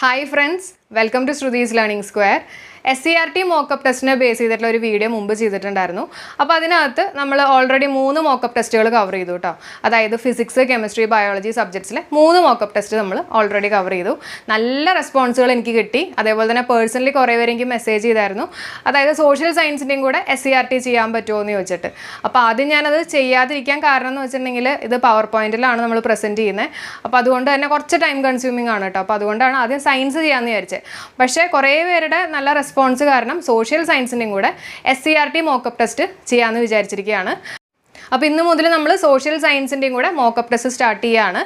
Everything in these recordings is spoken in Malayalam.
hi friends welcome to Shruthi's learning square S C R T mockup ടെസ്റ്റിനെ base ചെയ്തിട്ടുള്ള ഒരു വീഡിയോ മുമ്പ് ചെയ്തിട്ടുണ്ടായിരുന്നു. അപ്പോൾ അതിനകത്ത് നമ്മൾ ഓൾറെഡി മൂന്ന് മോക്കപ്പ് ടെസ്റ്റുകൾ കവർ ചെയ്തു കേട്ടോ അതായത് ഫിസിക്സ് കെമിസ്ട്രി ബയോളജി സബ്ജക്ട്സിലെ മൂന്ന് മോക്കപ്പ് ടെസ്റ്റ് നമ്മൾ ഓൾറെഡി കവർ ചെയ്തു. നല്ല റെസ്പോൺസുകൾ എനിക്ക് കിട്ടി. അതേപോലെ തന്നെ പേഴ്സണലി കുറേ പേര് എനിക്ക് മെസ്സേജ് ചെയ്തായിരുന്നു. അതായത് സോഷ്യൽ സയൻസിന്റെയും കൂടെ എസ് സി ആർ ടി ചെയ്യാൻ പറ്റുമോ എന്ന് ചോദിച്ചിട്ട്. അപ്പോൾ ആദ്യം ഞാനത് ചെയ്യാതിരിക്കാൻ കാരണം എന്ന് വെച്ചിട്ടുണ്ടെങ്കിൽ ഇത് പവർ പോയിന്റിലാണ് നമ്മൾ പ്രസന്റ് ചെയ്യുന്നത് അപ്പോൾ അതുകൊണ്ട് തന്നെ കുറച്ച് ടൈം കൺസ്യൂമിംഗ് ആണ് കേട്ടോ അപ്പോൾ അതുകൊണ്ടാണ് ആദ്യം സയൻസ് ചെയ്യാമെന്ന് വിചാരിച്ചത് പക്ഷേ കുറേ പേരുടെ നല്ല റെസ്പോൺസ് കാരണം സോഷ്യൽ സയൻസിന്റെയും കൂടെ S C R T mockup test ചെയ്യാമെന്ന് വിചാരിച്ചിരിക്കുകയാണ് അപ്പോൾ ഇന്ന് മുതൽ നമ്മൾ സോഷ്യൽ സയൻസിന്റെയും കൂടെ മോക്കപ്പ് ടെസ്റ്റ് സ്റ്റാർട്ട് ചെയ്യുകയാണ്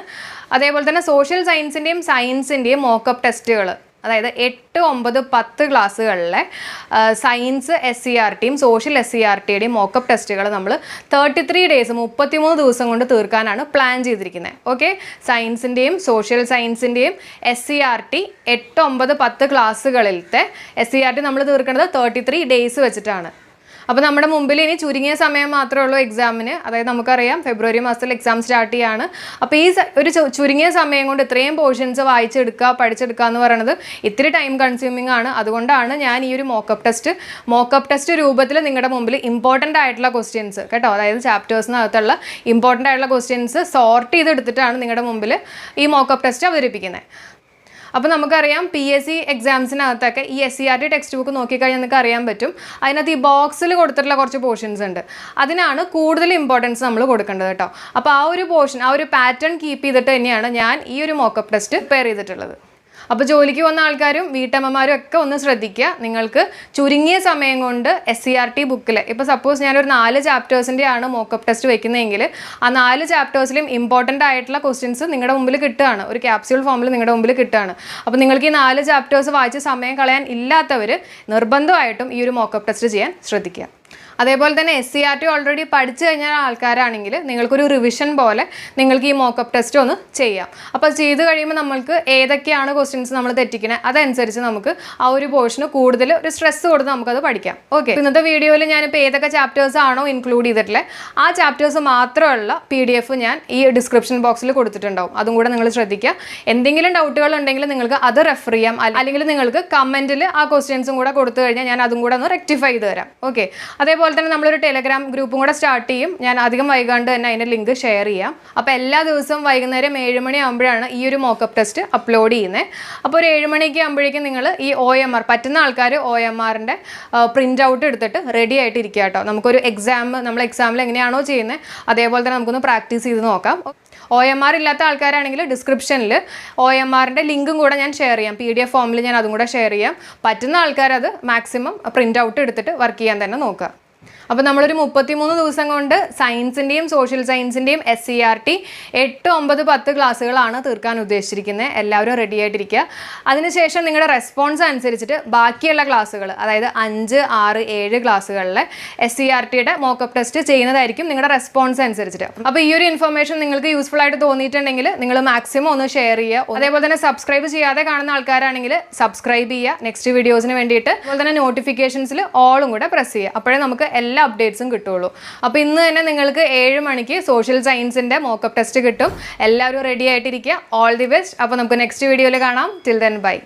അതേപോലെ തന്നെ സോഷ്യൽ സയൻസിന്റെയും സയൻസിന്റെയും മോക്കപ്പ് ടെസ്റ്റുകൾ അതായത് എട്ട് ഒമ്പത് പത്ത് ക്ലാസ്സുകളിലെ സയൻസ് എസ് സി ആർ ടിയും സോഷ്യൽ എസ് സി ആർ ടിയുടെയും മോക്കപ്പ് ടെസ്റ്റുകൾ നമ്മൾ തേർട്ടി ത്രീ ഡേയ്സ് മുപ്പത്തിമൂന്ന് ദിവസം കൊണ്ട് തീർക്കാനാണ് പ്ലാൻ ചെയ്തിരിക്കുന്നത് ഓക്കെ സയൻസിന്റെയും സോഷ്യൽ സയൻസിന്റെയും എസ് സി ആർ ടി എട്ട് ഒമ്പത് പത്ത് ക്ലാസ്സുകളിലത്തെ എസ് സി ആർ ടി നമ്മൾ തീർക്കേണ്ടത് തേർട്ടി ത്രീ ഡേയ്സ് വെച്ചിട്ടാണ്. അപ്പോൾ നമ്മുടെ മുമ്പിൽ ഇനി ചുരുങ്ങിയ സമയം മാത്രമേ ഉള്ളൂ എക്സാമിന് അതായത് നമുക്കറിയാം ഫെബ്രുവരി മാസത്തിൽ എക്സാം സ്റ്റാർട്ട് ചെയ്യാണ്. അപ്പോൾ ഈ ഒരു ചുരുങ്ങിയ സമയം കൊണ്ട് ഇത്രയും പോർഷൻസ് വായിച്ചെടുക്കുക പഠിച്ചെടുക്കുക എന്ന് പറയുന്നത് ഇത്തിരി ടൈം കൺസ്യൂമിംഗ് ആണ്. അതുകൊണ്ടാണ് ഞാൻ ഈ ഒരു മോക്കപ്പ് ടെസ്റ്റ് മോക്കപ്പ് ടെസ്റ്റ് രൂപത്തിൽ നിങ്ങളുടെ മുമ്പിൽ ഇമ്പോർട്ടന്റ് ആയിട്ടുള്ള ക്വസ്റ്റ്യൻസ് കേട്ടോ? അതായത് ചാപ്റ്റേഴ്സിനകത്തുള്ള ഇമ്പോർട്ടന്റ് ആയിട്ടുള്ള ക്വസ്റ്റ്യൻസ് സോർട്ട് ചെയ്തെടുത്തിട്ടാണ് നിങ്ങളുടെ മുമ്പിൽ ഈ മോക്കപ്പ് ടെസ്റ്റ് അവതരിപ്പിക്കുന്നത് അപ്പോൾ നമുക്കറിയാം പി എസ് സി എക്സാംസിനകത്തൊക്കെ ഈ S C R T textbook നോക്കിക്കഴിഞ്ഞാൽ നിങ്ങൾക്ക് അറിയാൻ പറ്റും. അതിനകത്ത് ഈ ബോക്സിൽ കൊടുത്തിട്ടുള്ള കുറച്ച് പോർഷൻസ് ഉണ്ട്. അതിനാണ് കൂടുതൽ ഇമ്പോർട്ടൻസ് നമ്മൾ കൊടുക്കേണ്ടത് കേട്ടോ. അപ്പോൾ ആ ഒരു പോർഷൻ ആ ഒരു പാറ്റേൺ കീപ്പ് ചെയ്തിട്ട് തന്നെയാണ് ഞാൻ ഈ ഒരു മോക്കപ്പ് ടെസ്റ്റ് പ്രിപ്പയർ ചെയ്തിട്ടുള്ളത്. അപ്പോൾ ജോലിക്ക് വന്ന ആൾക്കാരും വീട്ടമ്മമാരും ഒക്കെ ഒന്ന് ശ്രദ്ധിക്കുക. നിങ്ങൾക്ക് ചുരുങ്ങിയ സമയം കൊണ്ട് എസ് സി ആർ ടി ബുക്കിൽ ഇപ്പോൾ സപ്പോസ് ഞാനൊരു നാല് ചാപ്റ്റേഴ്സിന്റെ ആണ് മോക്കപ്പ് ടെസ്റ്റ് വെക്കുന്നതെങ്കിൽ ആ നാല് ചാപ്റ്റേഴ്സിലും ഇമ്പോർട്ടന്റ് ആയിട്ടുള്ള ക്വസ്റ്റ്യൻസ് നിങ്ങളുടെ മുമ്പിൽ കിട്ടുകയാണ്. ഒരു ക്യാപ്സ്യൂൾ ഫോമിൽ നിങ്ങളുടെ മുമ്പിൽ കിട്ടുകയാണ്. അപ്പോൾ നിങ്ങൾക്ക് ഈ നാല് ചാപ്റ്റേഴ്സ് വായിച്ച് സമയം കളയാൻ ഇല്ലാത്തവർ നിർബന്ധമായിട്ടും ഈ ഒരു മോക്കപ്പ് ടെസ്റ്റ് ചെയ്യാൻ ശ്രദ്ധിക്കുക. അതേപോലെ തന്നെ S C R T already പഠിച്ചു കഴിഞ്ഞ ആൾക്കാരാണെങ്കിൽ നിങ്ങൾക്കൊരു റിവിഷൻ പോലെ നിങ്ങൾക്ക് ഈ മോക്കപ്പ് ടെസ്റ്റ് ഒന്ന് ചെയ്യാം. അപ്പോൾ ചെയ്ത് കഴിയുമ്പോൾ നമ്മൾക്ക് ഏതൊക്കെയാണ് ക്വസ്റ്റ്യൻസ് നമ്മൾ തെറ്റിക്കുന്നത് അതനുസരിച്ച് നമുക്ക് ആ ഒരു പോർഷന് കൂടുതൽ ഒരു സ്ട്രെസ് കൊടുത്ത് നമുക്കത് പഠിക്കാം. ഓക്കെ ഇന്നത്തെ വീഡിയോയിൽ ഞാനിപ്പോൾ ഏതൊക്കെ ചാപ്റ്റേഴ്സ് ആണോ ഇൻക്ലൂഡ് ചെയ്തിട്ടുള്ളത് ആ ചാപ്റ്റേഴ്സ് മാത്രമുള്ള പി ഡി എഫ് ഞാൻ ഈ ഡിസ്ക്രിപ്ഷൻ ബോക്സിൽ കൊടുത്തിട്ടുണ്ടാവും. അതും കൂടെ നിങ്ങൾ ശ്രദ്ധിക്കുക. എന്തെങ്കിലും ഡൗട്ടുകൾ ഉണ്ടെങ്കിൽ നിങ്ങൾക്ക് അത് റെഫർ ചെയ്യാം. അല്ലെങ്കിൽ നിങ്ങൾക്ക് കമന്റിൽ ആ ക്വസ്റ്റ്യൻസും കൂടെ കൊടുത്തു കഴിഞ്ഞാൽ ഞാൻ അതും കൂടെ ഒന്ന് റെക്ടിഫൈ ചെയ്ത് തരാം. ഓക്കെ അതേപോലെ തന്നെ നമ്മളൊരു ടെലഗ്രാം ഗ്രൂപ്പും കൂടെ സ്റ്റാർട്ട് ചെയ്യും. ഞാൻ അധികം വൈകാണ്ട് തന്നെ അതിന്റെ ലിങ്ക് ഷെയർ ചെയ്യാം. അപ്പോൾ എല്ലാ ദിവസവും വൈകുന്നേരം ഏഴ് മണി ആകുമ്പോഴാണ് ഈ ഒരു മോക്കപ്പ് ടെസ്റ്റ് അപ്ലോഡ് ചെയ്യുന്നത് അപ്പോൾ ഒരു ഏഴ് മണിക്ക് ആകുമ്പോഴേക്കും നിങ്ങൾ ഈ ഒ എം ആർ പറ്റുന്ന ആൾക്കാർ ഒ എം ആറിന്റെ പ്രിന്റ് ഔട്ട് എടുത്തിട്ട് റെഡി ആയിട്ട് ഇരിക്കുക കേട്ടോ. നമുക്കൊരു എക്സാം നമ്മൾ എക്സാമിൽ എങ്ങനെയാണോ ചെയ്യുന്നത് അതേപോലെ തന്നെ നമുക്കൊന്ന് പ്രാക്ടീസ് ചെയ്ത് നോക്കാം. ഒ എം ആർ ഇല്ലാത്ത ആൾക്കാരാണെങ്കിൽ ഡിസ്ക്രിപ്ഷനിൽ ഒ എം ആറിന്റെ ലിങ്കും കൂടെ ഞാൻ ഷെയർ ചെയ്യാം. പി ഡി എഫ് ഫോമിൽ ഞാൻ അതും കൂടെ ഷെയർ ചെയ്യാം. പറ്റുന്ന ആൾക്കാരത് മാക്സിമം പ്രിന്റ് ഔട്ട് എടുത്തിട്ട് വർക്ക് ചെയ്യാൻ തന്നെ നോക്കുക. അപ്പോൾ നമ്മളൊരു മുപ്പത്തിമൂന്ന് ദിവസം കൊണ്ട് സയൻസിന്റെയും സോഷ്യൽ സയൻസിന്റെയും എസ് സി ആർ ടി എട്ട് ഒമ്പത് പത്ത് ക്ലാസ്സുകളാണ് തീർക്കാൻ ഉദ്ദേശിച്ചിരിക്കുന്നത് എല്ലാവരും റെഡി ആയിട്ടിരിക്കുക അതിനുശേഷം നിങ്ങളുടെ റെസ്പോൺസ് അനുസരിച്ചിട്ട് ബാക്കിയുള്ള ക്ലാസ്സുകൾ അതായത് അഞ്ച് ആറ് ഏഴ് ക്ലാസ്സുകളിലെ എസ് സി ആർ ടിയുടെ മോക്കപ്പ് ടെസ്റ്റ് ചെയ്യുന്നതായിരിക്കും നിങ്ങളുടെ റെസ്പോൺസ് അനുസരിച്ചിട്ട്. അപ്പോൾ ഈ ഒരു ഇൻഫർമേഷൻ നിങ്ങൾക്ക് യൂസ്ഫുൾ ആയിട്ട് തോന്നിയിട്ടുണ്ടെങ്കിൽ നിങ്ങൾ മാക്സിമം ഒന്ന് ഷെയർ ചെയ്യുക. അതേപോലെ തന്നെ സബ്സ്ക്രൈബ് ചെയ്യാതെ കാണുന്ന ആൾക്കാരാണെങ്കിൽ സബ്സ്ക്രൈബ് ചെയ്യുക. നെക്സ്റ്റ് വീഡിയോസിന് വേണ്ടിയിട്ട് അതുപോലെ തന്നെ നോട്ടിഫിക്കേഷൻസിൽ ഓളും കൂടെ പ്രസ് ചെയ്യുക. അപ്പോഴേ നമുക്ക് എല്ലാ അപ്ഡേറ്റ്സും കിട്ടുള്ളൂ. അപ്പോൾ ഇന്ന് തന്നെ നിങ്ങൾക്ക് ഏഴ് മണിക്ക് സോഷ്യൽ സയൻസിന്റെ മോക്കപ്പ് ടെസ്റ്റ് കിട്ടും. എല്ലാവരും റെഡി ആയിട്ടിരിക്കുക. ഓൾ ദി ബെസ്റ്റ് അപ്പോൾ നമുക്ക് നെക്സ്റ്റ് വീഡിയോയിൽ കാണാം. Till then bye